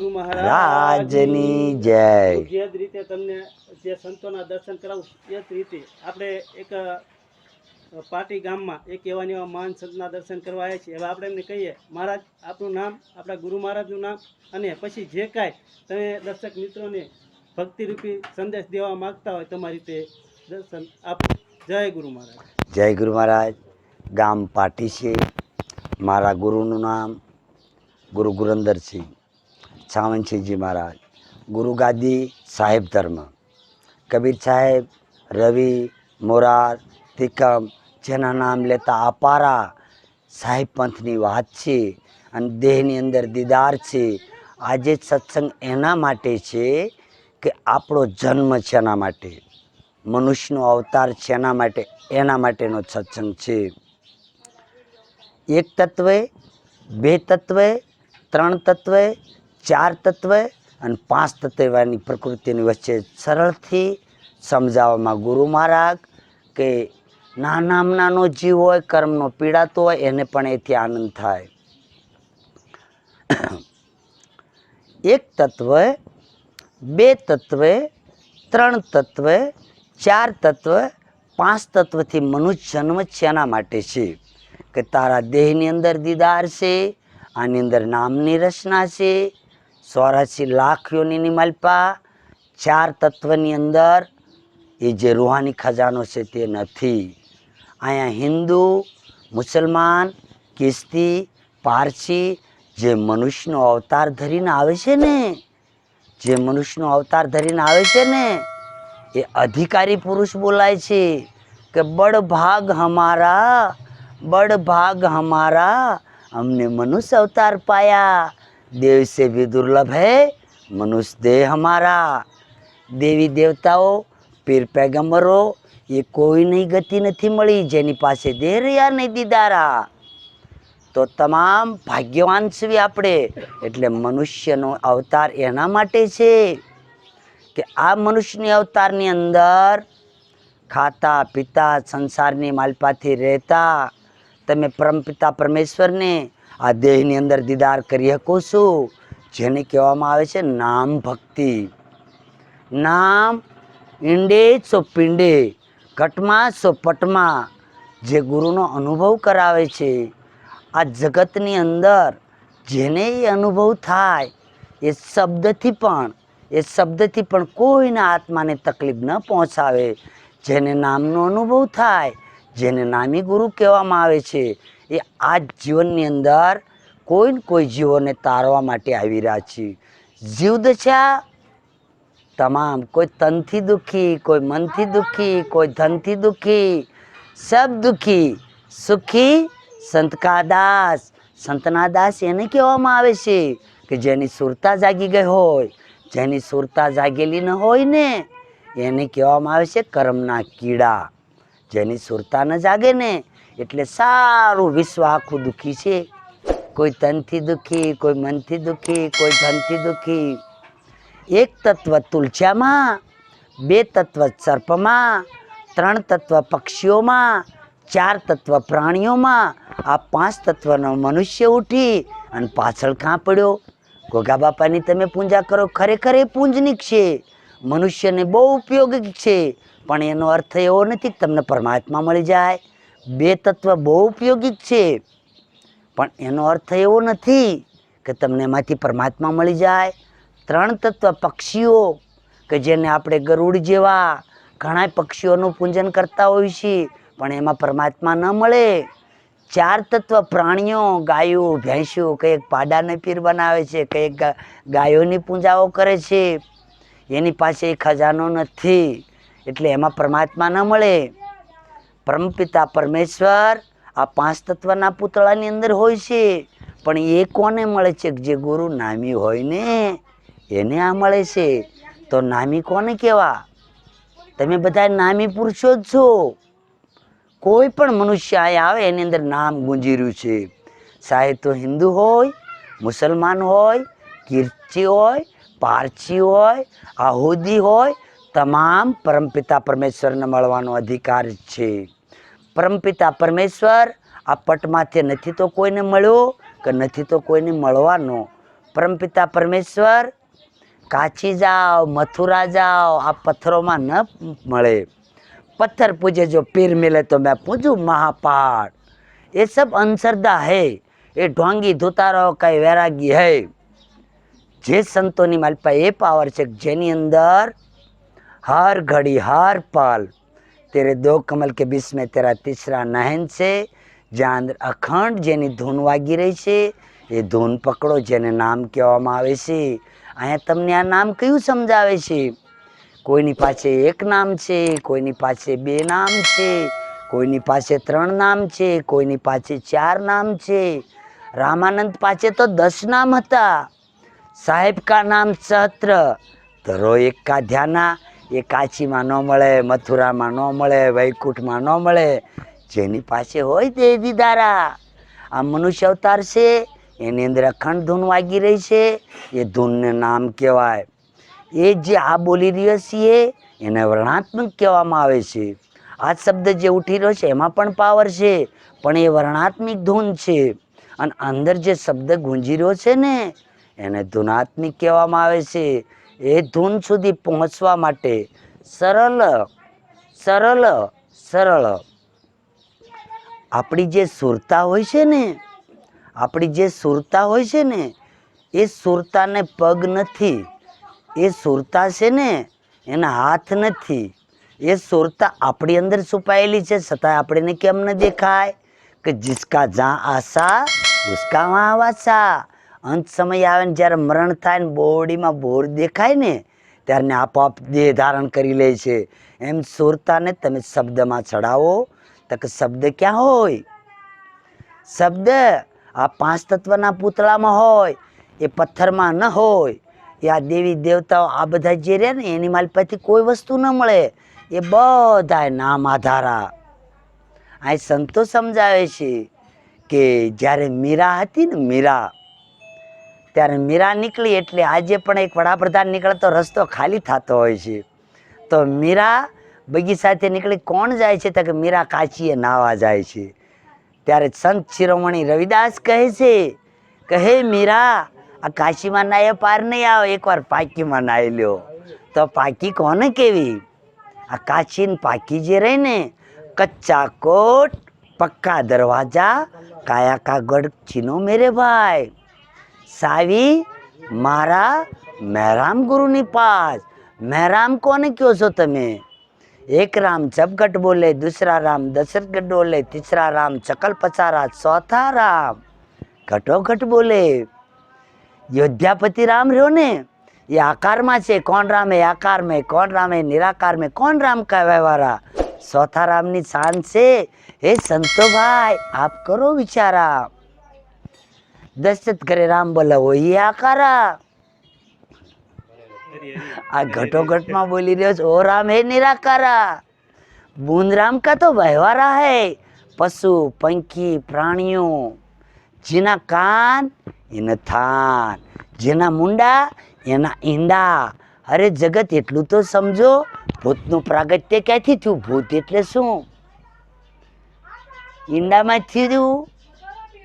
ગુરુ મહારાજની જય. જે રીતે તમને જે સંતોના દર્શન કરાવું એ જ રીતે આપણે એક પાટી ગામમાં એક એવા એવા મહાન સંતના દર્શન કરવા આવ્યા છીએ. હવે આપણે એમને કહીએ મહારાજ આપણું નામ આપણા ગુરુ મહારાજનું નામ અને પછી જે કાંઈ તમે દર્શક મિત્રોને ભક્તિરૂપી સંદેશ દેવા માંગતા હોય તમારી રીતે દર્શન આપો. જય ગુરુ મહારાજ. જય ગુરુ મહારાજ. ગામ પાટી છે. મારા ગુરુનું નામ ગુરુ ગુરંદરસિંહ છાવનસિંહજી મહારાજ, ગુરુ ગાદી સાહેબ ધર્મ, કબીર સાહેબ, રવિ, મોરાર, તિકમ, જેના નામ લેતા અપારા સાહેબ પંથની વાત છે અને દેહની અંદર દીદાર છે. આજે સત્સંગ એના માટે છે કે આપણો જન્મ છે એના માટે, મનુષ્યનો અવતાર છે એના માટે, એના માટેનો સત્સંગ છે. એક તત્વે, બે તત્વે, ત્રણ તત્વે ચાર તત્વ અને પાંચ તત્વની પ્રકૃતિની વચ્ચે સરળથી સમજાવવામાં ગુરુ મહારાજ કે નાનામાં નાનો જીવ હોય, કર્મનો પીડાતો હોય, એને પણ એથી આનંદ થાય. એક તત્વ, બે તત્વ, ત્રણ તત્વે, ચાર તત્વ, પાંચ તત્વથી મનુષ્ય જન્મ છે એના માટે છે કે તારા દેહની અંદર દીદાર છે, આની અંદર નામની રચના છે ચોરાસી લાખ યોનિની માલપા, ચાર તત્વની અંદર એ જે રૂહાની ખજાનો છે તે નથી. અહીંયા હિન્દુ, મુસલમાન ખ્રિસ્તી પારસી જે મનુષ્યનો અવતાર ધરીને આવે છે ને, જે મનુષ્યનો અવતાર ધરીને આવે છે ને, એ અધિકારી પુરુષ બોલાય છે કે બડ ભાગ હમારા બડ ભાગ હમારા, અમને મનુષ્ય અવતાર પાયા. देव से भी दुर्लभ है मनुष्य देह हमारा દેવી દેવતાઓ પીર પેગમ્બરો એ કોઈની ગતિ નથી મળી જેની પાસે દેહ રહ્યા નહીં દીદારા તો તમામ ભાગ્યવાન છીએ આપણે એટલે મનુષ્યનો અવતાર એના માટે છે કે આ મનુષ્યની અવતારની અંદર ખાતા પીતા સંસારની માલપાથી રહેતા તમે પરમપિતા પરમેશ્વરને આ દેહની અંદર દીદાર કરી શકો છો. જેને કહેવામાં આવે છે નામ ભક્તિ. નામ ઈંડે સો પિંડે, ઘટમાં સો પટમાં, જે ગુરુનો અનુભવ કરાવે છે. આ જગતની અંદર જેને એ અનુભવ થાય, એ શબ્દથી પણ, એ શબ્દથી પણ કોઈના આત્માને તકલીફ ન પહોંચાવે. જેને નામનો અનુભવ થાય, જેને નામી ગુરુ કહેવામાં આવે છે એ આ જીવનની અંદર કોઈ ને કોઈ જીવોને તારવા માટે આવી રહ્યા છે. જીવદશા તમામ. કોઈ તનથી દુઃખી, કોઈ મનથી દુઃખી, કોઈ ધનથી દુઃખી, સબ દુઃખી. સુખી સંતકાદાસ સંતનાદાસ દાસ. સંતના દાસ એને કહેવામાં આવે છે કે જેની સુરતા જાગી ગઈ હોય, જેની સુરતા જાગેલી ન હોય ને, એને કહેવામાં આવે છે કર્મના કીડા. જેની સુરતા ન જાગે ને એટલે સારું વિશ્વ આખું દુઃખી છે. કોઈ તનથી દુઃખી, કોઈ મનથી દુઃખી, કોઈ ધનથી દુઃખી. એક તત્વ તુલચામાં બે તત્વ સર્પમાં, ત્રણ તત્વ પક્ષીઓમાં, ચાર તત્વ પ્રાણીઓમાં, આ પાંચ તત્વનો મનુષ્ય ઉઠી અને પાછળ કાં પડ્યો? ગોગા બાપાની તમે પૂજા કરો, ખરેખર એ પૂંજનિક છે મનુષ્યને બહુ ઉપયોગી છે. પણ એનો અર્થ એવો નથી કે તમને પરમાત્મા મળી જાય. બે તત્વ બહુ ઉપયોગી છે. પણ એનો અર્થ એવો નથી કે તમને એમાંથી પરમાત્મા મળી જાય. ત્રણ તત્વ પક્ષીઓ કે જેને આપણે ગરુડ જેવા ઘણા પક્ષીઓનું પૂજન કરતા હોઈએ છીએ, પણ એમાં પરમાત્મા ન મળે. ચાર તત્વ પ્રાણીઓ, ગાયો ભેંસીઓ કંઈક પાડાને પીર બનાવે છે કંઈક ગાયોની પૂજાઓ કરે છે. એની પાસે ખજાનો નથી. એટલે એમાં પરમાત્મા ન મળે. પરમપિતા પરમેશ્વર આ પાંચ તત્વના પૂતળાની અંદર હોય છે. પણ એ કોને મળે છે જે ગુરુ નામી હોય ને? એને આ મળે છે. તો નામી કોને કહેવા? તમે બધા નામી પુરુષો જ છો. કોઈ પણ મનુષ્ય અહીંયા આવે એની અંદર નામ ગુંજી રહ્યું છે. ચાહે તો હિન્દુ હોય, મુસલમાન હોય, કીર્તિ હોય, પારસી હોય, આહુદી હોય, તમામ પરમપિતા પરમેશ્વરને મળવાનો અધિકાર છે. પરમપિતા પરમેશ્વર આ પટમાંથી નથી તો કોઈને મળ્યો કે નથી તો કોઈને મળવાનો પરમપિતા પરમેશ્વર કાચી જાઓ મથુરા જાઓ આ પથ્થરોમાં ન મળે પથ્થર પૂજે જો પીર મિલે તો મેં પૂજું મહાપાડ ये सब अंधश्रद्धा है ये ढोंगी धोतारो કઈ વૈરાગી હૈ જે સંતોની માલપા એ પાવર છે કે જેની અંદર हर घड़ी हर पल तेरे दो कमल के बीच में तेरा तीसरा नहन છે જ્યાં અંદર અખંડ જેની ધૂન વાગી રહી છે એ ધૂન પકડો જેને નામ કહેવામાં આવે છે અહીંયા તમને આ નામ કયું સમજાવે છે કોઈની પાસે એક નામ છે કોઈની પાસે બે નામ છે કોઈની પાસે ત્રણ નામ છે કોઈની પાસે ચાર નામ છે રામાનંદ પાસે તો દસ નામ હતા સાહેબ કા નામ સહસ્ત્ર ધરો એક કા ધ્યાના એ કાચીમાં ન મળે, મથુરામાં ન મળે, વૈકુંઠમાં ન મળે. જેની પાસે હોય તે દીદારા આ મનુષ્ય અવતાર છે, એની અંદર અખંડ ધૂન વાગી રહી છે, એ ધૂનને નામ કહેવાય. એ જે આ બોલી રહ્યો છીએ, એને વર્ણાત્મક કહેવામાં આવે છે. આ શબ્દ જે ઉઠી રહ્યો છે, એમાં પણ પાવર છે, પણ એ વર્ણાત્મિક ધૂન છે. અને અંદર જે શબ્દ ગુંજી રહ્યો છે ને, એને ધૂનાત્મિક કહેવામાં આવે છે. એ ધૂન સુધી પહોંચવા માટે સરળ સરળ સરળ. આપણી જે સુરતા હોય છે ને, આપણી જે સુરતા હોય છે ને, એ સુરતાને પગ નથી. એ સુરતા છે ને, એના હાથ નથી. એ સુરતા આપણી અંદર છુપાયેલી છે, છતાં આપણને કેમ ન દેખાય? કે જિસકા જા આશા ઉસકા વહાં વાસા અંત સમય આવે ને જ્યારે મરણ થાય ને બોડીમાં બોર દેખાય ને ત્યારને આપોઆપ દેહ ધારણ કરી લે છે. એમ સુરતાને તમે શબ્દમાં ચડાવો, તો કે શબ્દ ક્યાં હોય? શબ્દ આ પાંચ તત્વના પૂતળામાં હોય, એ પથ્થરમાં ન હોય, એ આ દેવી દેવતાઓ આ બધા જે રહે ને, એની માલપાથી કોઈ વસ્તુ ન મળે, એ બધા નામ આધારા. અહીં સંતો સમજાવે છે કે જ્યારે મીરા હતી ને મીરા ત્યારે મીરા નીકળી એટલે આજે પણ એક વડાપ્રધાન નીકળતો રસ્તો ખાલી થતો હોય છે. તો મીરા બગીચાથી નીકળી કોણ જાય છે? તો કે મીરા કાચીએ નાવા જાય છે. ત્યારે સંત શિરોમણી રવિદાસ કહે છે કે હે મીરા, આ કાશીમાં નાય પાર નહીં આવો, એકવાર પાકીમાં નાહી લ્યો. તો પાકી કોને કેવી? આ કાચીન પાકી જે રહી ને, કચ્ચા કોટ, પક્કા દરવાજા, કાયા કા ચીનો મેરે ભાઈ. સાવી મારા મહેરામ ગુરુની પાસ મહેરામ કોને કહો છો તમે એક રામ જબગટ બોલે દૂસરા રામ દશરથગઢ બોલે તીસરા રામ ચકલ પચારા ચોથા રામ ઘટોઘટ બોલે યોધ્યાપતિ રામ રહ્યો ને એ આકારમાં છે કોણ રામ એ આકાર મેં કોણ રામ એ નિરાકાર મેં કોણ રામ કહેવાય વાળા ચોથા રામની શાન છે હે સંતો ભાઈ આપ કરો વિચારા દશરથ કરે રામ બોલાવો એ આકારા. આ ઘટોઘટમાં બોલી રહ્યો છે, ઓ રામ, હે નિરાકારા. બૂંદ રામ કા તો વહેવારા હે? પશુ, પંખી, પ્રાણીઓ, જેના કાન એના થાન, જેના મુંડા એના ઈંડા. અરે જગત એટલું તો સમજો, ભૂતનું પ્રાગટ્ય ક્યાંથી થયું? ભૂત એટલે શું? ઈંડામાં થયું?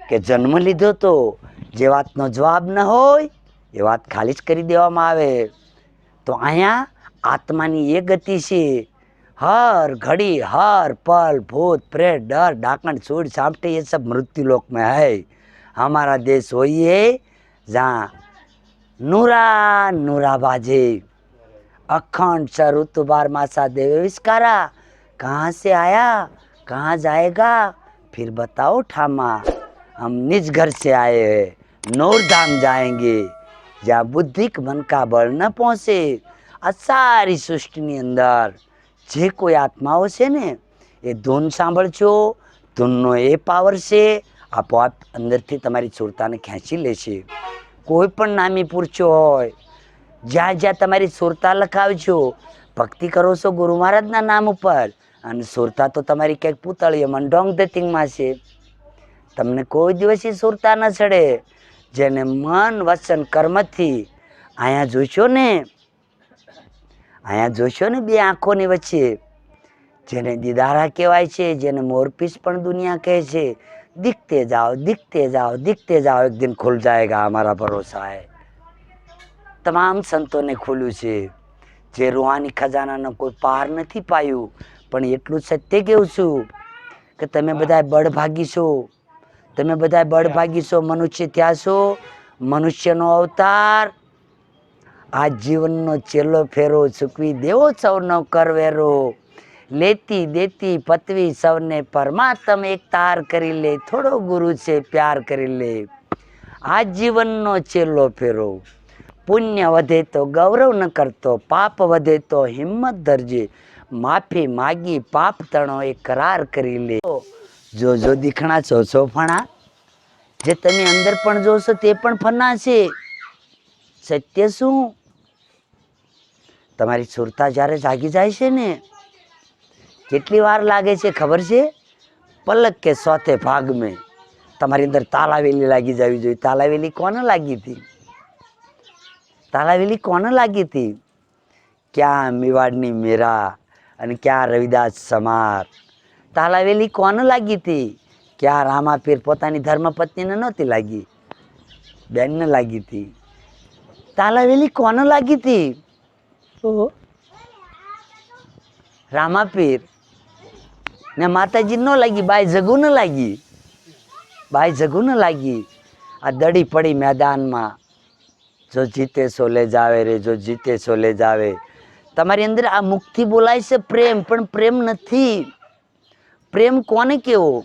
કે જન્મ લીધો તો જે વાતનો જવાબ ન હોય, એ વાત ખાલી જ કરી દેવામાં આવે. તો અહીંયા આત્માની એ ગતિ છે. હર ઘડી, હર પલ, ભૂત, પ્રેત, ડર, ડાકણ છૂડ સામટે, એ સબ મૃત્યુલોકમાં હૈ. અમારા દેશ હોઈએ જ્યાં નુરા નુરા બાજે અખંડ સ ઋતુબાર માસા દેવે વિસ્કારા. કહાં સે આયા? કહાં જાયગા? ફિર બતાઓ ઠામા. जाएगा फिर बताओ ठामा हम निज घर से आए हैं नूर धाम जाएंगे जहाँ बुद्धिक मन का बल न पहुँचे આ સારી સૃષ્ટિની અંદર જે કોઈ આત્માઓ છે ને એ ધૂન સાંભળજો ધૂનનો એ પાવર છે આપોઆપ અંદરથી તમારી સુરતાને ખેંચી લે છે કોઈ પણ નામી પૂરછો હોય જ્યાં જ્યાં તમારી સુરતા લખાવજો ભક્તિ કરો છો ગુરુ મહારાજના નામ ઉપર અને સુરતા તો તમારી ક્યાંક પૂતળીએ મંડોંગ ધતિંગમાં છે તમને કોઈ દિવસ એ સુરતા ન ચડે. જેને મન, વચન, કર્મથી અહીંયા જોશો ને અહીંયા જોશો ને બે આંખોની વચ્ચે. જેને દીદારા કહેવાય છે, જેને મોરપીસ પણ દુનિયા કહે છે, દીખતે જાઓ દીખતે જાઓ દીખતે જાઓ, એક દિન ખુલ જાયગા અમારા ભરોસા એ તમામ સંતોને ખુલ્યું છે. જે રૂહાની ખજાનાનો કોઈ પાર નથી પાયું, પણ એટલું સત્ય કેવું છું કે તમે બધા બળભાગી છો. તમે બધા બળભાગી છો મનુષ્ય ત્યાં છો મનુષ્યનો અવતાર. આ જીવનનો છેલ્લો ફેરો ચૂકવી દેવો સૌનો કરવેરો. લેતી દેતી પતવી સૌને પરમાત્મ એક તાર કરી લે થોડો ગુરુ છે પ્યાર કરી લે. આ જીવનનો છેલ્લો ફેરો. પુણ્ય વધે તો ગૌરવ ન કરતો પાપ વધે તો હિંમત ધરજે. માફી માગી પાપ તણો એ કરાર કરી લે. જો જો દીખણા છો ફણા? જે તમે અંદર પણ જોશો તે પણ ફના છે. સત્ય શું? તમારી સુરતા જ્યારે જાગી જાય છે ને, કેટલી વાર લાગે છે ખબર છે? પલક કે સોતે ભાગ મેં. તમારી અંદર તાલાવેલી લાગી જવી જોઈએ. તાલાવેલી કોને લાગી હતી? તાલાવેલી કોને લાગી હતી? ક્યાં મેવાડની મેરા અને ક્યાં રવિદાસ સમાર? તાલાવેલી કોને લાગી હતી? ક્યાં રામાપીર પોતાની ધર્મપત્નીને નહોતી લાગી. બેનને લાગી હતી. તાલાવેલી કોને લાગી હતી. રામાપીર. ને માતાજી ન લાગી બાય જગુ ન લાગી. બાઈ જગુ ન લાગી. આ દડી પડી મેદાનમાં. જો જીતે સો લે જાવે રે જો જીતે સો લે જાવે. તમારી અંદર આ મુખથી બોલાય છે પ્રેમ પણ પ્રેમ નથી. પ્રેમ કોને કેવો?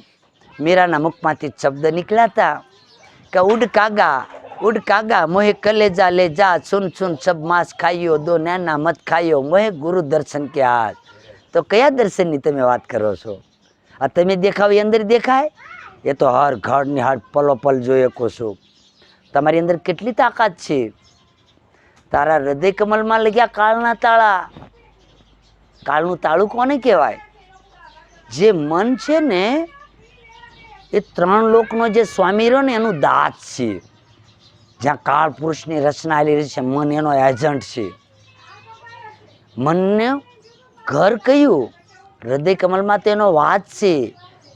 મીરાના મુખમાંથી શબ્દ નીકળ્યા હતા કે ઉડ કાગા ઉડ કાગા, મોહે કલેજા લે જા, સુન સુન સબ માંસ ખાઈયો, દો નાના મત ખાયો મોહે ગુરુ દર્શન કે હાથ તો કયા દર્શનની તમે વાત કરો છો? આ તમે દેખાવ, એ અંદર દેખાય? એ તો હર ઘરની હર પલો પલ જોઈ શકો છો. તમારી અંદર કેટલી તાકાત છે? તારા હૃદય કમલમાં લગ્યા કાળના તાળા. કાળનું તાળું કોને કહેવાય? જે મન છે ને, એ ત્રણ લોકનો જે સ્વામી રહ્યો ને, એનું દાંત છે. જ્યાં કાળ પુરુષની રચના આવેલી છે, મન એનો એજન્ટ છે. મનને ઘર કહ્યું, હૃદય કમલમાં તેનો વાત છે.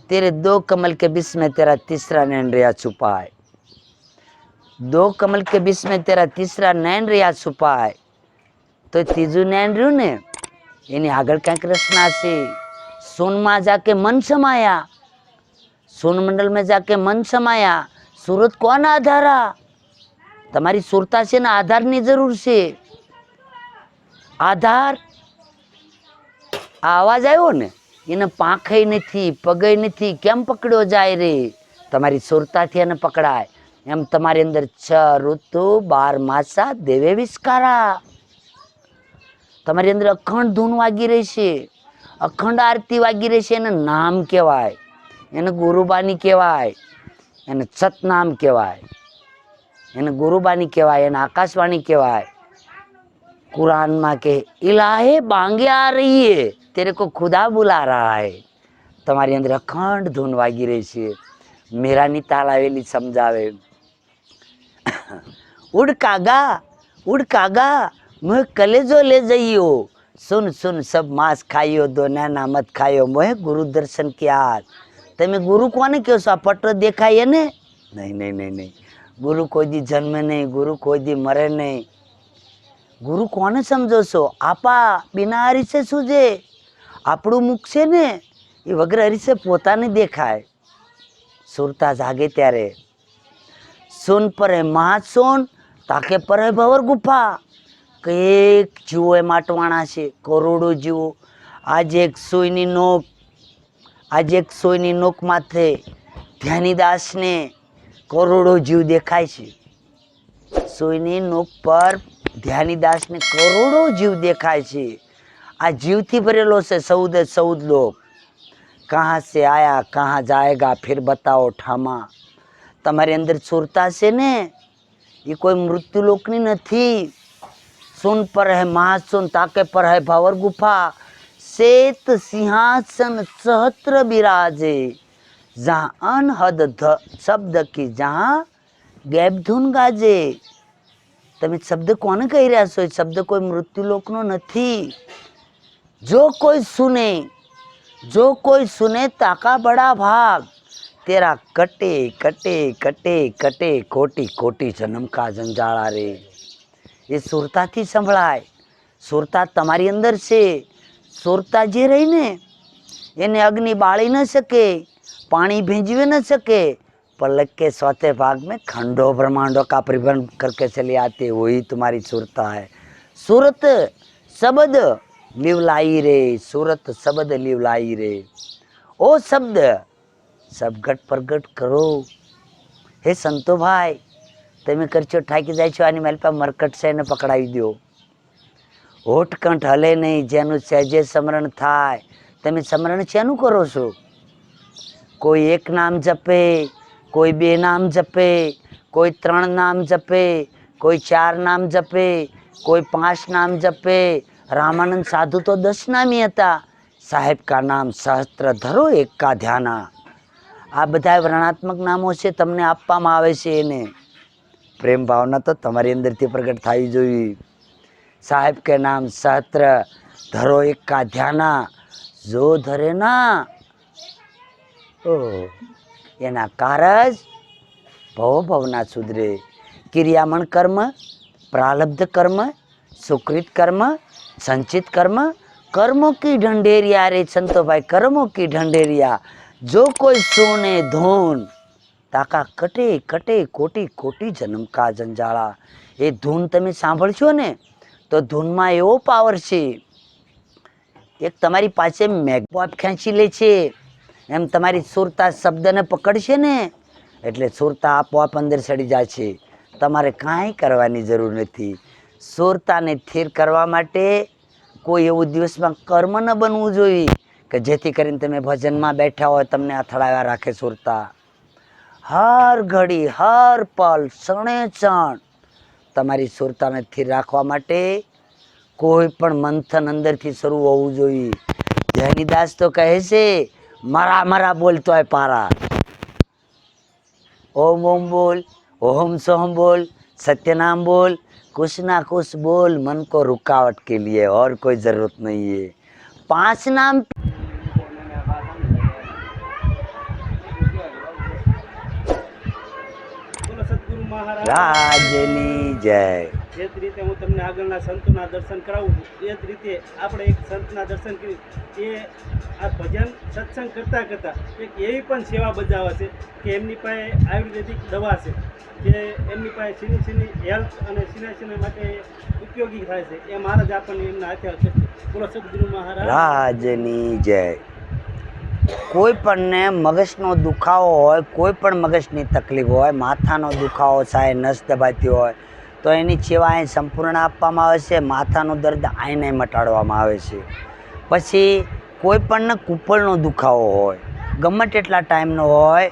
તેરે દો કમલ કે બીસ તેરા તીસરા નૈન રહ્યા છુપાય. દો કમલ કે બીસ તેરા તીસરા નૈન રહ્યા છુપાય. તો ત્રીજું નૈન રહ્યું ને, એની આગળ ક્યાંક રચના છે. સોનમાં જાકે મન સમાયા સોન મેં જાકે મન સમાયા સુરત કોણ આધારા તમારી સુરતા છે ને આધારની જરૂર છે આધાર આ અવાજ આવ્યો ને એને પાંખે નથી પગે નથી કેમ પકડ્યો જાય રે તમારી સુરતાથી એને પકડાય એમ તમારી અંદર છ ઋતુ બાર માસા દેવે વિસ્કારા તમારી અંદર અખંડ ધૂન વાગી રહી છે અખંડ આરતી વાગી રહી છે એને નામ કહેવાય, એને ગુરુબાની કહેવાય, એને સતનામ કહેવાય, એને ગુરુબાની કહેવાય, એને આકાશવાણી કહેવાય. કુરાનમાં કે, ઇલાહે બાંગે આ રહીએ, તેરે કો ખુદા બુલા રહા. હે તમારી અંદર અખંડ ધૂન વાગી રહી છે. મેરાની તાલાવેલી સમજાવે. ઉડ કાગા ઉડ કાગા મેં કલેજો લે જઈયો સુન સુન સબ માસ ખાયો દો નાના મત ખાયો મોહે ગુરુ દર્શન ક્યાં તમે ગુરુ કોને કહો છો? આ પત્ર દેખાય ને નહીં નહીં નહીં નહીં. ગુરુ કોઈ દી જન્મે નહીં, ગુરુ કોઈ દી મરે નહીં. ગુરુ કોને સમજો છો? આપા બિના અરીસે શું છે? આપણું મુખ છે ને, એ વગર અરીસે પોતાને દેખાય. સુરતા જાગે ત્યારે. સોન પર, મહાસોન, તાકે પર ભવર ગુફા. એક જીવો એ માટવાણા છે, કરોડો જીવો. આજે એક સોયની નોક, આજે એક સોયની નોક માથે ધ્યાનીદાસને કરોડો જીવ દેખાય છે. સોયની નોક પર ધ્યાનીદાસને કરોડો જીવ દેખાય છે. આ જીવથી ભરેલો છે સૌદ સૌદ લોક. કહાં સે આયા, કહાં જાયગા, ફિર બતાવો ઠામા. તમારી અંદર સુરતા છે ને? એ કોઈ મૃત્યુ લોકની નથી. सुन पर है महासुन ताके पर है, भावर गुफा। सेत सिंहासन सहत्र बिराजे। जहाँ अनहद शब्द की जहाँ गैप धुन गाजे। तभी शब्द कौन कही रहा सो शब्द कोई मृत्यु लोक नो नहीं जो कोई सुने, जो कोई सुने ताका बड़ा भाग। तेरा कटे कटे कटे कटे, कोटी कोटी जन्म का जंजाड़ा रे। એ સુરતાથી સંભળાય સુરતા તમારી અંદર છે સુરતા જે રહી ને એને અગ્નિ બાળી ન શકે पानी भिंजवे न सके पलक के सौते भाग में खंडों ब्रह्मांडों का परिवहन करके चले आते वही तुम्हारी सुरता है सूरत शब्द लिवलाई रे सूरत शब्द लिवलाई रे ओ शब्द સબગટ પ્રગટ કરો હે સંતો ભાઈ તમે કરશો ઠાકી જાય છો, આની મારી પાસે મરકટ છે, એને પકડાવી દો હોઠકંઠ હલે નહીં, જેનું સહેજે સ્મરણ થાય. તમે સ્મરણ શેનું કરો છો? કોઈ એક નામ જપે, કોઈ બે નામ જપે, કોઈ ત્રણ નામ જપે, કોઈ ચાર નામ જપે, કોઈ પાંચ નામ જપે. રામાનંદ સાધુ તો દસ નામી હતા. સાહેબ કા નામ સહસ્ત્ર ધરો, એક કા ધ્યાના. આ બધા વર્ણાત્મક નામો છે, તમને આપવામાં આવે છે એને. પ્રેમ ભાવના તો તમારી અંદરથી પ્રગટ થવી જોઈએ. સાહેબ કે નામ સહત્ર ધરો એક કા ધ્યાના, જો ધરે ના ઓ એના કારજ ભવ ભવના સુધરે. ક્રિયામણ કર્મ, પ્રાલબ્ધ કર્મ, સુકૃત કર્મ, સંચિત કર્મ, કર્મો કી ઢંઢેરિયા રે સંતો ભાઈ કર્મો કી ઢંઢેરિયા. જો કોઈ સોને ધૂન તાકા કટે કટે, કોટી કોટી જન્મ કા જંજાળા. એ ધૂન તમે સાંભળશો ને, તો ધૂનમાં એવો પાવર છે. એક તમારી પાસે મેઘવાપ ખેંચી લે છે. એમ તમારી સુરતા શબ્દને પકડશે ને, એટલે સુરતા આપોઆપ અંદર ચડી જાય છે. તમારે કાંઈ કરવાની જરૂર નથી. સુરતાને સ્થિર કરવા માટે કોઈ એવું દિવસમાં કર્મ ન બનવું જોઈએ, કે જેથી કરીને તમે ભજનમાં બેઠા હોય, તમને અથડાવ્યા રાખે સુરતા. હર ઘડી હર પલ ક્ષણે ક્ષણ તમારી સુરતાને સ્થિર રાખવા માટે કોઈ પણ મંથન અંદરથી શરૂ હોવું જોઈએ જૈનીદાસ તો કહે છે મરા મરા બોલતો હોય પારા ઓમ ઓમ બોલ ઓમ સોહમ બોલ सत्यनाम बोल कुछ ना कुछ बोल मन को रुकावट के लिए और कोई जरूरत नहीं है पांच नाम મહારાજ રાજની જય. જે જ રીતે હું તમને આગળના સંતોના દર્શન કરાવું છું એ જ રીતે આપણે એક સંતના દર્શન કરી. એ આ ભજન સત્સંગ કરતાં કરતાં એક એવી પણ સેવા બજાવે છે કે એમની પાસે આયુર્વેદિક દવા છે જે એમની પાસે સીની સીની હેલ્થ અને સીના સીના માટે ઉપયોગી થાય છે. એ મહારાજ આપણને એમના હાથે હશે બોલો સદગુરુ મહારાજ. રાજની જય. કોઈ પણને મગજનો દુખાવો હોય, કોઈ પણ મગજની તકલીફ હોય, માથાનો દુખાવો થાય, નસ દબાતી હોય, તો એની સેવા અહીં સંપૂર્ણ આપવામાં આવે છે, માથાનો દર્દ આઈને મટાડવામાં આવે છે. પછી કોઈ પણને કુપળનો દુખાવો હોય, ગમે તેટલા ટાઈમનો હોય,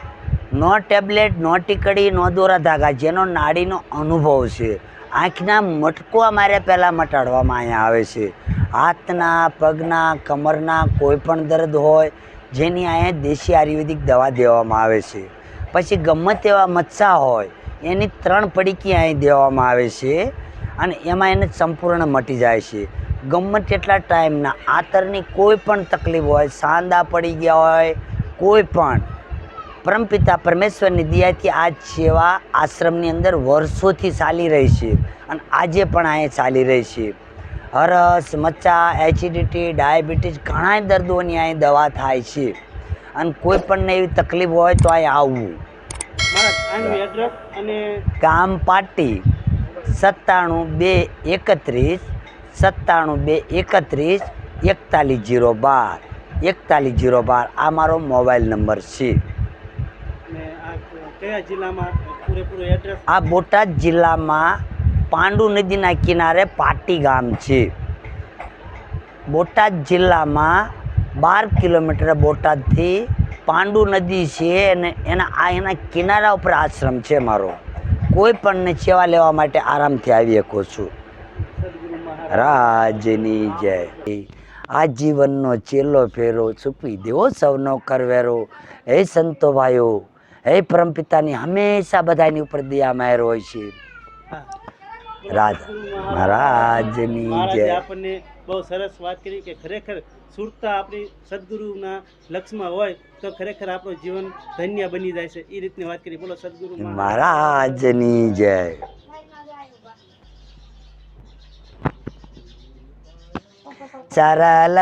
નો ટેબ્લેટ, નો ટીકડી, નો દોરા ધાગા જેનો નાડીનો અનુભવ છે, આંખના મટકવા માર્યા પહેલાં મટાડવામાં અહીંયા આવે છે. હાથના, પગના, કમરના કોઈ પણ દર્દ હોય જેની અહીંયા દેશી આયુર્વેદિક દવા દેવામાં આવે છે. પછી ગમે તેવા મચ્છા હોય, એની ત્રણ પડીકી અહીં દેવામાં આવે છે અને એમાં એને સંપૂર્ણ મટી જાય છે. ગમે તેટલા ટાઈમના આતરની કોઈ પણ તકલીફ હોય, સાંદા પડી ગયા હોય, કોઈ પણ પરમપિતા પરમેશ્વરની દયાથી આ સેવા આશ્રમની અંદર વર્ષોથી ચાલી રહી છે અને આજે પણ અહીંયા ચાલી રહી છે. હરસ મચ્છા એસિડિટી ડાયાબિટીસ ઘણા દર્દોની અહીં દવા થાય છે. અને કોઈ પણ એવી તકલીફ હોય તો અહીં આવવું ગામ પાટી સત્તાણું બે એકત્રીસ સત્તાણું બે એકત્રીસ એકતાલીસ જીરો બાર. એકતાલીસ જીરો બાર આ મારો મોબાઈલ નંબર છે. આ બોટાદ જિલ્લામાં પાંડુ નદીના કિનારે પાટી ગામ છે. બોટાદ જિલ્લામાં બાર કિલોમીટર બોટાદથી પાંડુ નદી છે અને એના આ એના કિનારા ઉપર આશ્રમ છે મારો. કોઈ પણને સેવા લેવા માટે આરામથી આવી શકો છું. રાજની જય. આ જીવનનો ચેલો ફેરો ચૂકવી દેવો સૌનો કરવેરો. હે સંતો ભાઈઓ, હે પરમપિતાની હંમેશા બધાની ઉપર દયા મહેર હોય છે. રાજા મહારાજની જય. આપણને બહુ સરસ વાત કરી કે ખરેખર સુરતા આપણી સદગુરુના લક્ષમાં હોય તો ખરેખર આપણું જીવન ધન્ય બની જાય છે. એ રીતની વાત કરી. બોલો સદગુરુ મહારાજની જય. ચરલ